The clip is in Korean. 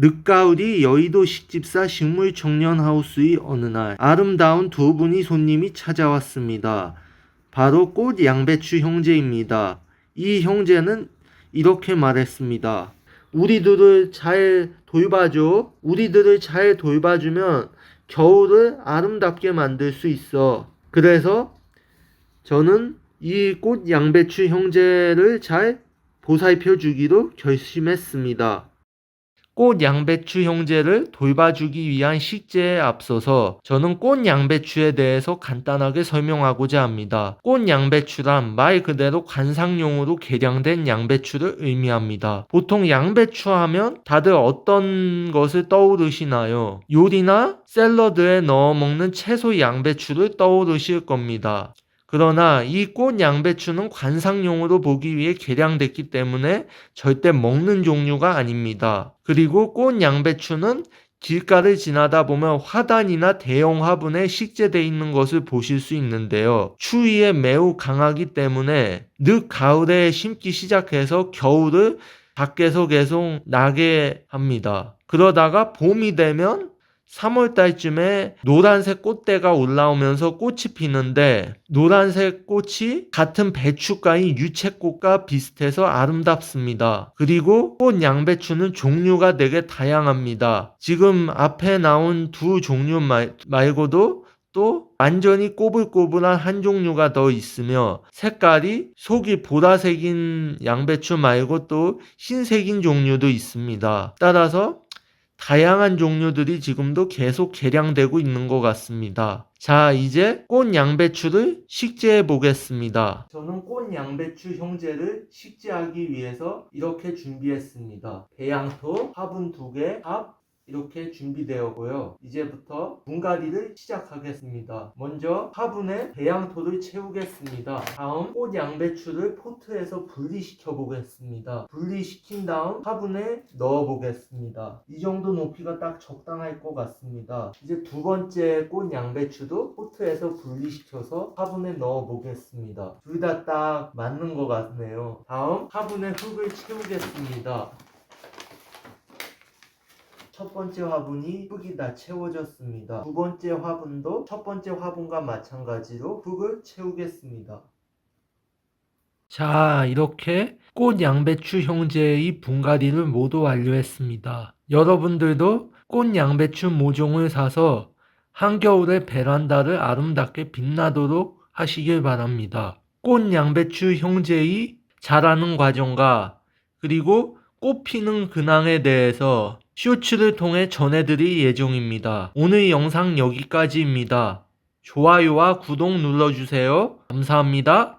늦가을이 여의도 식집사 식물 청년하우스의 어느 날 아름다운 두 분이 손님이 찾아왔습니다. 바로 꽃 양배추 형제입니다. 이 형제는 이렇게 말했습니다. 우리들을 잘 돌봐줘. 우리들을 잘 돌봐주면 겨울을 아름답게 만들 수 있어. 그래서 저는 이 꽃 양배추 형제를 잘 보살펴 주기로 결심했습니다. 꽃 양배추 형제를 돌봐주기 위한 식재에 앞서서 저는 꽃 양배추에 대해서 간단하게 설명하고자 합니다. 꽃 양배추란 말 그대로 관상용으로 개량된 양배추를 의미합니다. 보통 양배추 하면 다들 어떤 것을 떠오르시나요? 요리나 샐러드에 넣어 먹는 채소 양배추를 떠오르실 겁니다. 그러나 이 꽃 양배추는 관상용으로 보기 위해 개량됐기 때문에 절대 먹는 종류가 아닙니다. 그리고 꽃 양배추는 길가를 지나다 보면 화단이나 대형 화분에 식재되어 있는 것을 보실 수 있는데요. 추위에 매우 강하기 때문에 늦 가을에 심기 시작해서 겨울을 밖에서 계속 나게 합니다. 그러다가 봄이 되면 3월 달쯤에 노란색 꽃대가 올라오면서 꽃이 피는데 노란색 꽃이 같은 배추가인 유채꽃과 비슷해서 아름답습니다. 그리고 꽃 양배추는 종류가 되게 다양합니다. 지금 앞에 나온 두 종류 말, 말고도 또 완전히 꼬불꼬불한 한 종류가 더 있으며 색깔이 속이 보라색인 양배추 말고 또 흰색인 종류도 있습니다. 따라서 다양한 종류들이 지금도 계속 개량되고 있는 것 같습니다. 자, 이제 꽃 양배추를 식재해 보겠습니다. 저는 꽃 양배추 형제를 식재하기 위해서 이렇게 준비했습니다. 배양토, 화분 두 개, 밥, 이렇게 준비되었고요. 이제부터 분갈이를 시작하겠습니다. 먼저 화분에 배양토를 채우겠습니다. 다음 꽃 양배추를 포트에서 분리시켜 보겠습니다. 분리시킨 다음 화분에 넣어 보겠습니다. 이 정도 높이가 딱 적당할 것 같습니다. 이제 두 번째 꽃 양배추도 포트에서 분리시켜서 화분에 넣어 보겠습니다. 둘 다 딱 맞는 것 같네요. 다음 화분에 흙을 채우겠습니다. 첫 번째 화분이 흙이 다 채워졌습니다. 두 번째 화분도 첫 번째 화분과 마찬가지로 흙을 채우겠습니다. 자, 이렇게 꽃 양배추 형제의 분갈이를 모두 완료했습니다. 여러분들도 꽃 양배추 모종을 사서 한겨울에 베란다를 아름답게 빛나도록 하시길 바랍니다. 꽃 양배추 형제의 자라는 과정과 그리고 꽃 피는 근황에 대해서 쇼츠를 통해 전해드릴 예정입니다. 오늘 영상 여기까지입니다. 좋아요와 구독 눌러주세요. 감사합니다.